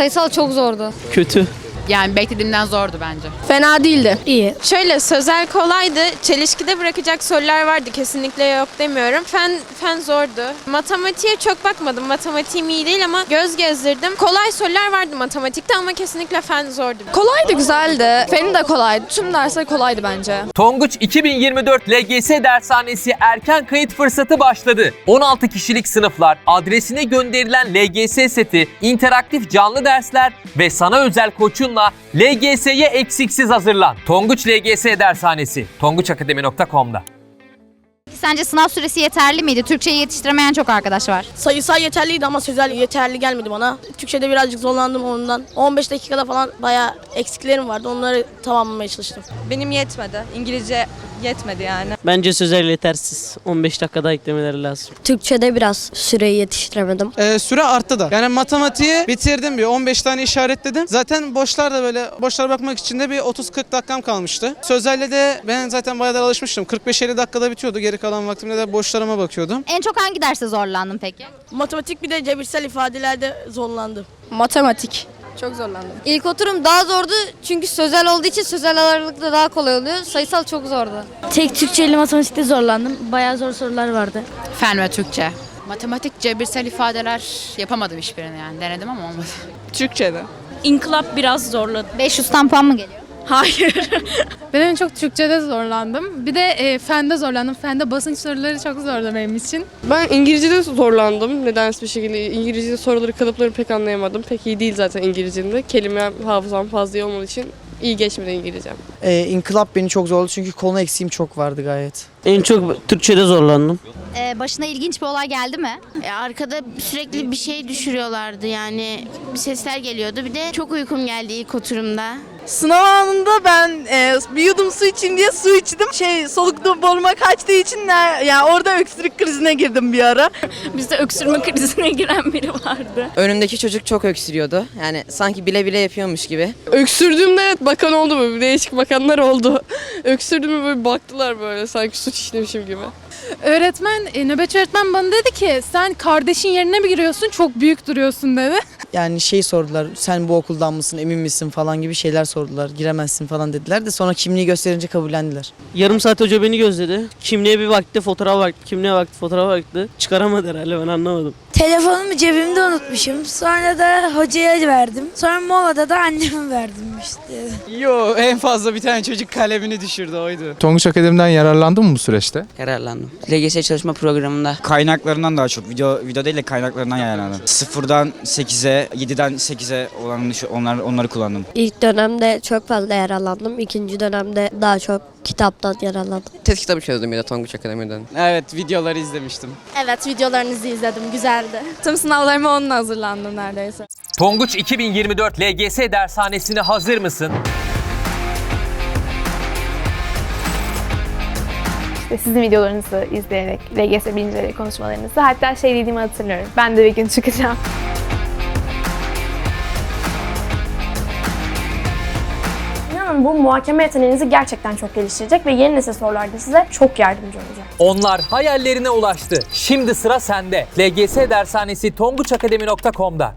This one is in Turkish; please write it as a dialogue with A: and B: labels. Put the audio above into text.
A: Sayısal çok zordu.
B: Kötü.
C: Yani beklediğimden zordu bence.
D: Fena değildi.
A: İyi.
D: Şöyle sözel kolaydı. Çelişkide bırakacak sorular vardı. Kesinlikle yok demiyorum. Fen fen zordu. Matematiğe çok bakmadım. Matematiğim iyi değil ama göz gezdirdim. Kolay sorular vardı matematikte ama kesinlikle fen zordu.
E: Kolaydı, güzeldi. Feni de kolaydı. Tüm dersler kolaydı bence.
F: Tonguç 2024 LGS dershanesi erken kayıt fırsatı başladı. 16 kişilik sınıflar, adresine gönderilen LGS seti, interaktif canlı dersler ve sana özel koçunla LGS'ye eksiksiz hazırlan. Tonguç LGS dershanesi tonguçakademi.com'da.
G: Sence sınav süresi yeterli miydi? Türkçeyi yetiştiremeyen çok arkadaş var.
H: Sayısal yeterliydi ama sözel yeterli gelmedi bana. Türkçe'de birazcık zorlandım ondan. 15 dakikada falan bayağı eksiklerim vardı. Onları tamamlamaya çalıştım.
E: Benim yetmedi. İngilizce yetmedi yani.
B: Bence sözel yetersiz. 15 dakika daha eklemeleri lazım.
I: Türkçe'de biraz süreyi yetiştiremedim.
J: Ee, süre arttı da. Yani matematiği bitirdim bir 15 tane işaretledim. Zaten boşlar da böyle boşlara bakmak için de bir 30-40 dakikam kalmıştı. Sözelle de ben zaten bayağı da alışmıştım. 45-50 dakikada bitiyordu. Geri kalan vaktimde de boşlarıma bakıyordum.
G: En çok hangi derste zorlandın peki?
H: Matematik bir de cebirsel ifadelerde zorlandım.
E: Matematik. Çok zorlandım.
A: İlk oturum daha zordu çünkü sözel olduğu için sözel ağırlıkta daha kolay oluyor. Sayısal çok zordu.
I: Tek Türkçe ile matematikte zorlandım. Bayağı zor sorular vardı.
C: Fen ve Türkçe. Matematik, cebirsel ifadeler yapamadım hiçbirini yani. Denedim ama olmadı.
E: Türkçe'de.
D: İnkılap biraz zorladı.
G: 500'ten puan mı geliyor?
D: Hayır.
E: Ben en çok Türkçe'de zorlandım. Bir de e, fende zorlandım. Fende basınç soruları çok zordu benim için.
K: Ben İngilizce'de zorlandım. Nedense bir şekilde İngilizce soruları kalıplarını pek anlayamadım. Pek iyi değil zaten İngilizce'de. Kelime hafızam fazla iyi olmadığı için iyi geçmedi İngilizcem.
L: Ee, inkılap beni çok zorladı çünkü konu eksiğim çok vardı gayet.
B: En çok Türkçe'de zorlandım.
G: Ee, başına ilginç bir olay geldi mi?
M: E, arkada sürekli bir şey düşürüyorlardı yani bir sesler geliyordu. Bir de çok uykum geldi ilk oturumda.
E: Sınav anında ben e, bir yudum su içeyim diye su içtim. Şey soluklu boruma kaçtığı için ne, yani orada öksürük krizine girdim bir ara.
D: Bizde öksürme krizine giren biri vardı.
L: Önümdeki çocuk çok öksürüyordu. Yani sanki bile bile yapıyormuş gibi.
K: Öksürdüğümde evet bakan oldu mu? Değişik bakanlar oldu. Öksürdüğümde böyle baktılar böyle sanki suç işlemişim gibi.
E: Öğretmen, e, nöbetçi öğretmen bana dedi ki sen kardeşin yerine mi giriyorsun? Çok büyük duruyorsun dedi.
L: Yani şey sordular sen bu okuldan mısın emin misin falan gibi şeyler sordular. Giremezsin falan dediler de sonra kimliği gösterince kabullendiler.
B: Yarım saat hoca beni gözledi. Kimliğe bir baktı, fotoğrafa baktı. Kimliğe baktı, fotoğrafa baktı. Çıkaramadı herhalde ben anlamadım.
I: Telefonumu cebimde unutmuşum. Sonra da hocaya verdim. Sonra molada da anneme verdim işte.
J: Yo en fazla bir tane çocuk kalemini düşürdü oydu.
N: Tonguç Akademi'den yararlandın mı bu süreçte?
L: Yararlandım. LGS çalışma programında.
N: Kaynaklarından daha çok. Video video değil de kaynaklarından yararlandım. Sıfırdan 8'e, 7'den 8'e olan onlar, onları kullandım.
I: İlk dönemde çok fazla yararlandım. İkinci dönemde daha çok kitaptan yararlandım.
L: Test kitabı çözdüm yine Tonguç Akademi'den.
J: Evet videoları izlemiştim.
H: Evet videolarınızı izledim. Güzeldi.
E: Tüm sınavlarıma onunla hazırlandım neredeyse.
F: Tonguç 2024 LGS dershanesine hazır mısın?
K: Sizin videolarınızı izleyerek, LGS bilimcileri konuşmalarınızı hatta şey dediğimi hatırlıyorum. Ben de bir gün çıkacağım.
H: İnanın bu muhakeme yeteneğinizi gerçekten çok geliştirecek ve yeni nesil sorularda size çok yardımcı olacak.
F: Onlar hayallerine ulaştı. Şimdi sıra sende. LGS dershanesi tonguçakademi.com'da.